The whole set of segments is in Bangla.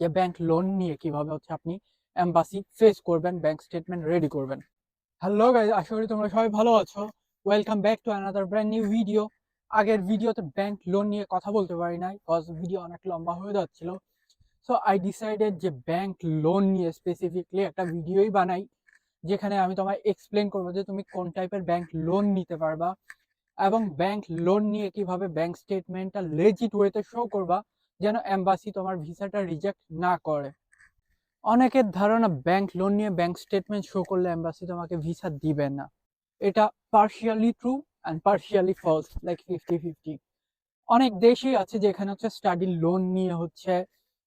যে ব্যাংক লোন নিয়ে কীভাবে হচ্ছে আপনি এম্বাসি ফেস করবেন ব্যাংক স্টেটমেন্ট রেডি করবেন। হ্যালো গাইজ আশা করি তোমরা সবাই ভালো আছো। Welcome back to another brand new video আগের ভিডিওতে ব্যাংক লোন নিয়ে কথা বলতে পারি নাই বিকজ ভিডিও অনেক লম্বা হয়ে যাচ্ছিল। সো আই ডিসাইডেড যে ব্যাংক লোন নিয়ে স্পেসিফিকলি একটা ভিডিওই বানাই, যেখানে আমি তোমায় এক্সপ্লেন করব যে তুমি কোন টাইপের ব্যাংক লোন নিতে পারবা এবং ব্যাংক লোন নিয়ে কীভাবে ব্যাংক স্টেটমেন্টটা লেজিট ওয়েতে শো করবা। যেন এম্বাসি তোমার ভিসাটা রিজেক্ট না করে। অনেকের ধারণা ব্যাংক লোন নিয়ে ব্যাংক স্টেটমেন্ট শো করলে এম্বাসি তোমাকে ভিসা দিবে না। এটা partially true and partially false like fifty fifty অনেক দেশই আছে যেখানে হচ্ছে স্টাডি লোন নিয়ে হচ্ছে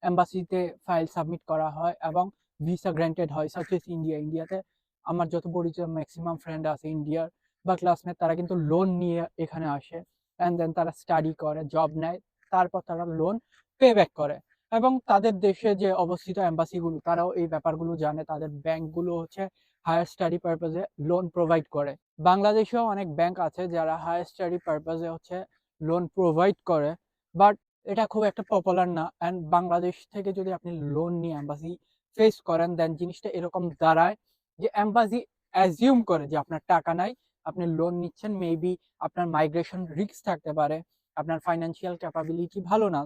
এম্বাসিতে ফাইল সাবমিট করা হয় এবং ভিসা গ্র্যান্টেড হয়। সাচ ইন্ডিয়া ইন্ডিয়াতে আমার যত পরিচয় ম্যাক্সিমাম ফ্রেন্ড আছে ইন্ডিয়ার বা ক্লাসমেট তারা কিন্তু লোন নিয়ে এখানে আসে। অ্যান্ড দেন তারা স্টাডি করে জব নেয়। তারপর তারা লোন পে ব্যাক করে। এবং তাদের দেশে যে অবস্থিত এম্বাসিগুলো তারাও এই ব্যাপারগুলো জানে। তাদের ব্যাংকগুলো হচ্ছে হায়ার স্টাডি পারপাজে লোন প্রোভাইড করে। বাংলাদেশেও অনেক ব্যাংক আছে যারা হায়ার স্টাডি পারপাজে হচ্ছে লোন প্রোভাইড করে। বাট এটা খুব একটা পপুলার না। অ্যান্ড বাংলাদেশ থেকে যদি আপনি লোন নিয়ে এম্বাসি ফেস করেন দেন জিনিসটা এরকম দাঁড়ায় যে অ্যাম্বাসি অ্যাজিউম করে যে আপনার টাকা নাই, আপনি লোন নিচ্ছেন মেবি আপনার মাইগ্রেশন রিস্ক থাকতে পারে। আপনার ফাইন্যান্সিয়াল ক্যাপাবিলিটি ভালো না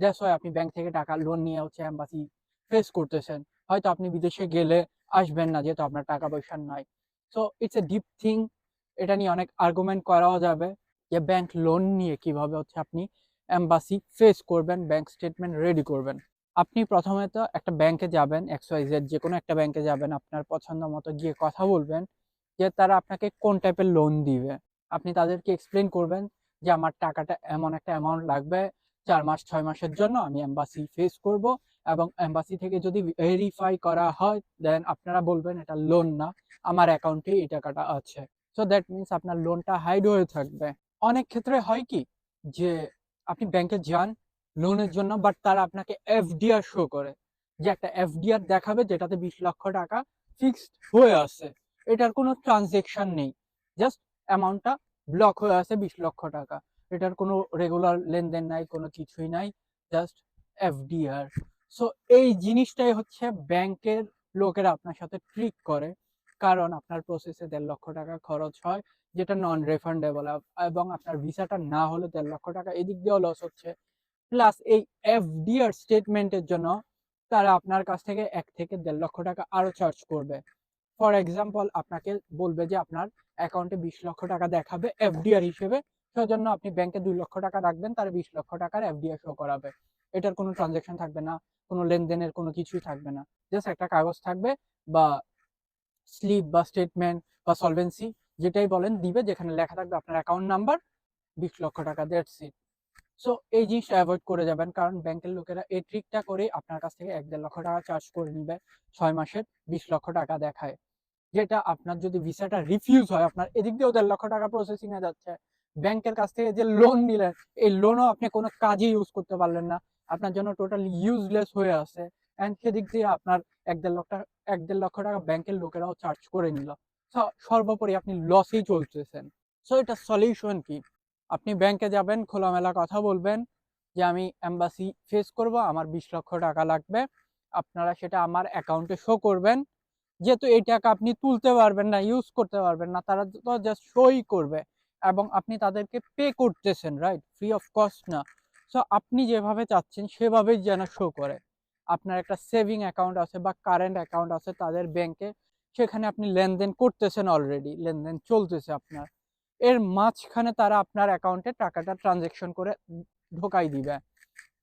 দ্যাটস ওয়াই আপনি ব্যাংক থেকে টাকা লোন নিয়ে হচ্ছে এম্বাসি ফেস করতেছেন। হয়তো আপনি বিদেশে গেলে আসবেন না, যেহেতু আপনার টাকা পয়সা নাই। So it's a deep thing এটা নিয়ে অনেক আর্গুমেন্ট করাও যাবে যে ব্যাংক লোন নিয়ে কীভাবে হচ্ছে আপনি এম্বাসি ফেস করবেন ব্যাংক স্টেটমেন্ট রেডি করবেন। আপনি প্রথমে তো একটা ব্যাংকে যাবেন এক্স ওয়াই জেড যে কোনো একটা ব্যাংকে যাবেন, আপনার পছন্দ মতো গিয়ে কথা বলবেন, যে তারা আপনাকে কোন টাইপের লোন দিবে। আপনি তাদেরকে এক্সপ্লেন করবেন যে আমার টাকাটা এমন একটা অ্যামাউন্ট লাগবে চার মাস, ছয় মাসের জন্য আমি এম্বাসি ফেস করব এবং এম্বাসি থেকে যদি ভেরিফাই করা হয় দেন আপনারা বলবেন এটা লোন না, আমার অ্যাকাউন্টে এই টাকাটা আছে। সো দ্যাট মিনস আপনার লোনটা হাইড হয়ে থাকবে। অনেক ক্ষেত্রে হয় কি যে আপনি ব্যাংকে যান লোনের জন্য বাট তারা আপনাকে এফডিআর শো করে যে একটা এফডিআর দেখাবে যেটাতে বিশ লক্ষ টাকা ফিক্সড হয়ে আছে। এটার কোনো ট্রানজেকশন নেই। জাস্ট অ্যামাউন্টটা ব্লক হয়ে আছে বিশ লক্ষ টাকা। এটার কোনো রেগুলার লেনদেন নাই, কোনো কিছুই নাই জাস্ট এফডিআর সো এই জিনিসটাই হচ্ছে ব্যাংকের লোকেরা আপনার সাথে ট্রিক করে, কারণ আপনার প্রসেসে দেড় লক্ষ টাকা খরচ হয়, যেটা নন রিফান্ডেবল এবং আপনার ভিসাটা না হলে দেড় লক্ষ টাকা এদিক দিয়েও লস হচ্ছে। প্লাস এই এফডিআর স্টেটমেন্টের জন্য তারা আপনার কাছ থেকে এক থেকে দেড় লক্ষ টাকা আরও চার্জ করবে। ফর এক্সাম্পল আপনাকে বলবে যে আপনার অ্যাকাউন্টে বিশ লক্ষ টাকা দেখাবে এফডিআর হিসেবে। সেজন্য আপনি ব্যাংকে দুই লক্ষ টাকা রাখবেন, তার বিশ লক্ষ টাকার এফডিআর শো করাবে। এটার কোনো ট্রানজেকশন থাকবে না, কোনো লেনদেনের কোনো কিছুই থাকবে না। জাস্ট একটা কাগজ থাকবে বা স্লিপ বা স্টেটমেন্ট বা সলভেন্সি যেটাই বলেন দিবে, যেখানে লেখা থাকবে আপনার অ্যাকাউন্ট নাম্বার বিশ লক্ষ টাকা দ্যাটস ইট সো এই জিনিসটা অ্যাভয়েড করে যাবেন, কারণ ব্যাংকের লোকেরা এই ট্রিকটা করে আপনার কাছ থেকে এক দেড় লক্ষ টাকা চার্জ করে নিবে, ছয় মাসের বিশ লক্ষ টাকা দেখায়। যেটা আপনার যদি ভিসাটা রিফিউজ হয়, আপনার এদিক দিয়েও দেড় লক্ষ টাকা প্রসেসিং এ যাচ্ছে, ব্যাংকের কাছ থেকে যে লোন নিলেন, এই লোনও আপনি কোনো কাজে ইউজ করতে পারলেন না। আপনার জন্য টোটালি ইউজলেস হয়ে আছে। অ্যান্ড সেদিক দিয়ে আপনার এক দেড় লক্ষ টাকা, এক দেড় লক্ষ টাকা ব্যাংকের লোকেরাও চার্জ করে নিল। সর্বোপরি আপনি লসেই চলতেছেন। সো এটা সলিউশন কি? আপনি ব্যাংকে যাবেন, খোলামেলা কথা বলবেন যে, আমি এম্বাসি ফেস করব, আমার বিশ লক্ষ টাকা লাগবে। আপনারা সেটা আমার অ্যাকাউন্টে শো করবেন। যেহেতু এই টাকা আপনি তুলতে পারবেন না ইউজ করতে পারবেন না, তারা তো জাস্ট শোই করবে এবং আপনি তাদেরকে পে করতেছেন রাইট ফ্রি অফ কস্ট না। সো আপনি যেভাবে চাচ্ছেন সেভাবেই যেন শো করে। আপনার একটা সেভিং অ্যাকাউন্ট আছে বা কারেন্ট অ্যাকাউন্ট আছে তাদের ব্যাংকে সেখানে আপনি লেনদেন করতেছেন অলরেডি লেনদেন চলতেছে আপনার। এর মাঝখানে তারা আপনার অ্যাকাউন্টে টাকাটা ট্রানজেকশন করে ঢোকাই দিবে।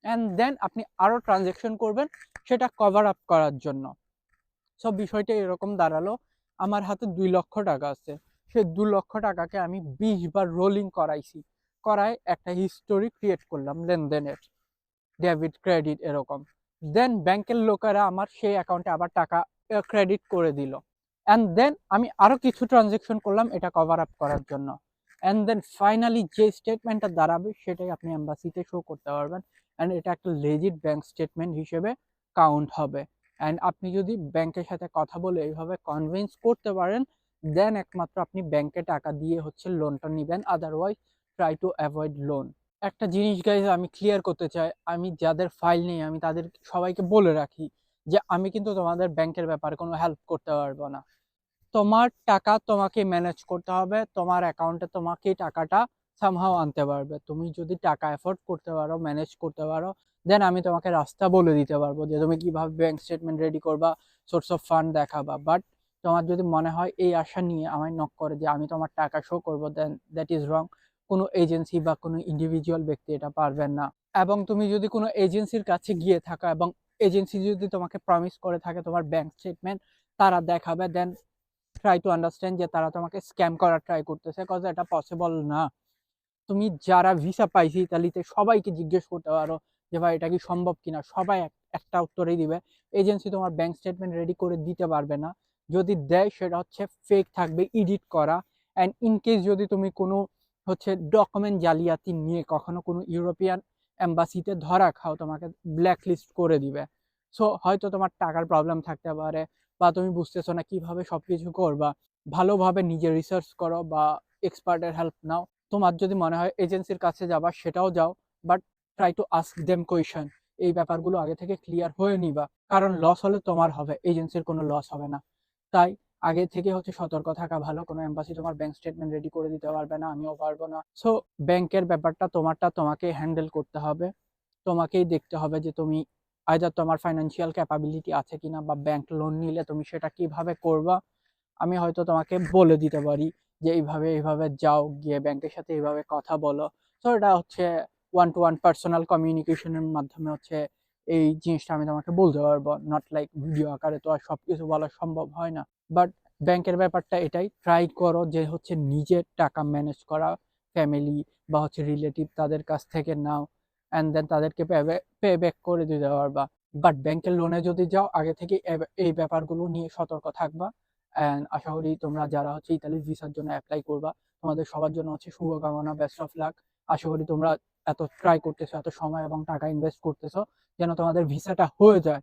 অ্যান্ড দেন আপনি আরও ট্রানজেকশন করবেন, সেটা কভার আপ করার জন্য। সব বিষয়টা এরকম দাঁড়াল। আমার হাতে দুই লক্ষ টাকা আছে। সে দু লক্ষ টাকাকে আমি বিশ বার রোলিং করাইছি। করায় একটা হিস্টোরি ক্রিয়েট করলাম লেনদেনের। ডেবিট ক্রেডিট এরকম। দেন ব্যাংকের লোকেরা আমার সেই অ্যাকাউন্টে আবার টাকা ক্রেডিট করে দিল। অ্যান্ড দেন আমি আরও কিছু ট্রানজেকশন করলাম এটা কভার আপ করার জন্য। অ্যান্ড দেন ফাইনালি যে স্টেটমেন্টটা দাঁড়াবে সেটাই আপনি এম্বাসিতে শো করতে পারবেন। অ্যান্ড এটা একটা লেজিট ব্যাংক স্টেটমেন্ট হিসেবে কাউন্ট হবে। অ্যান্ড আপনি যদি ব্যাংকের সাথে কথা বলে এইভাবে কনভিন্স করতে পারেন দেন একমাত্র আপনি ব্যাংকে টাকা দিয়ে হচ্ছে লোনটা নেবেন otherwise try to avoid loan একটা জিনিস গাইজ আমি ক্লিয়ার করতে চাই, আমি যাদের ফাইল নেই, আমি তাদের সবাইকে বলে রাখি যে আমি কিন্তু তোমাদের ব্যাংকের ব্যাপারে কোনো হেল্প করতে পারব না। তোমার টাকা তোমাকে ম্যানেজ করতে হবে, তোমার অ্যাকাউন্টে তোমাকে টাকাটা সামহাও আনতে পারবে। তুমি যদি টাকা এফোর্ড করতে পারো ম্যানেজ করতে পারো দেন আমি তোমাকে রাস্তা বলে দিতে পারব যে তুমি কীভাবে ব্যাংক স্টেটমেন্ট রেডি করবা সোর্স অফ ফান্ড দেখাবা। বাট তোমার যদি মনে হয় এই আশা নিয়ে আমায় নক করে যে আমি তোমার টাকা শো করব দেন দ্যাট ইজ রং কোনো এজেন্সি বা কোনো ইন্ডিভিজুয়াল ব্যক্তি এটা পারবেন না। এবং তুমি যদি কোনো এজেন্সির কাছে গিয়ে থাকো এবং এজেন্সি যদি তোমাকে প্রমিস করে থাকে তোমার ব্যাংক স্টেটমেন্ট তারা দেখাবে দেন ট্রাই টু আন্ডারস্ট্যান্ড যে তারা তোমাকে স্ক্যাম করার ট্রাই করতেছে কজ এটা পসিবল না। তুমি যারা ভিসা পাইছি ইতালিতে সবাইকে জিজ্ঞেস করতে পারো যে ভাই এটা কি সম্ভব কিনা? সবাই এক- একটা উত্তরেই দিবে। এজেন্সি তোমার ব্যাংক স্টেটমেন্ট রেডি করে দিতে পারবে না। যদি দেয় সেটা হচ্ছে ফেক থাকবে এডিট করা। অ্যান্ড ইন কেস যদি তুমি কোনো হচ্ছে ডকুমেন্ট জালিয়াতি নিয়ে কখনো কোনো ইউরোপিয়ান অ্যাম্বাসিতে ধরা খাও, তোমাকে ব্ল্যাক লিস্ট করে দিবে। সো হয়তো তোমার টাকার প্রবলেম থাকতে পারে বা তুমি বুঝতেছো না কীভাবে কীভাবে সবকিছু করবা। ভালোভাবে নিজে রিসার্চ করো বা এক্সপার্টের হেল্প নাও। তোমার যদি মনে হয় এজেন্সির কাছে যাবা, সেটাও যাও but try to ask them question এই ব্যাপারগুলো আগে থেকে ক্লিয়ার হয়ে নিবা। কারণ লস হলে তোমার হবে এজেন্সির কোনো লস হবে না। তাই আগে থেকে হচ্ছে সতর্ক থাকা ভালো, কোনো এম্বাসি তোমার ব্যাংক স্টেটমেন্ট রেডি করে দিতে পারবে না, আমিও পারব না। সো ব্যাংকের ব্যাপারটা, তোমারটা তোমাকে হ্যান্ডেল করতে হবে। তোমাকেই দেখতে হবে যে তুমি আইদার তোমার ফাইন্যান্সিয়াল ক্যাপাবিলিটি আছে কিনা বা ব্যাংক লোন নিলে তুমি সেটা কীভাবে করবা, আমি হয়তো তোমাকে বলে দিতে পারি। যে এইভাবে এইভাবে যাও, গিয়ে ব্যাংকের সাথে এইভাবে কথা বলো। তো এটা হচ্ছে ওয়ান টু ওয়ান পার্সোনাল কমিউনিকেশনের মাধ্যমে হচ্ছে এই জিনিসটা আমি তোমাকে বলতে পারব। নট লাইক ভিডিও আকারে তো আর সবকিছু বলা সম্ভব হয় না। বাট ব্যাংকের ব্যাপারটা এটাই। ট্রাই করো যে হচ্ছে নিজের টাকা ম্যানেজ করা ফ্যামিলি বা হচ্ছে রিলেটিভ তাদের কাছ থেকে নাও। অ্যান্ড দেন তাদেরকে পে ব্যাক করে দিতে পারবা। বাট ব্যাংকের লোনে যদি যাও, আগে থেকে এই ব্যাপারগুলো নিয়ে সতর্ক থাকবা। অ্যান্ড আশা করি তোমরা যারা হচ্ছে ইতালির ভিসার জন্য অ্যাপ্লাই করবা, তোমাদের সবার জন্য হচ্ছে শুভকামনা বেস্ট অফ লাক আশা করি তোমরা এত ট্রাই করতেছো, এত সময় এবং টাকা ইনভেস্ট করতেছো, যেন তোমাদের ভিসাটা হয়ে যায়।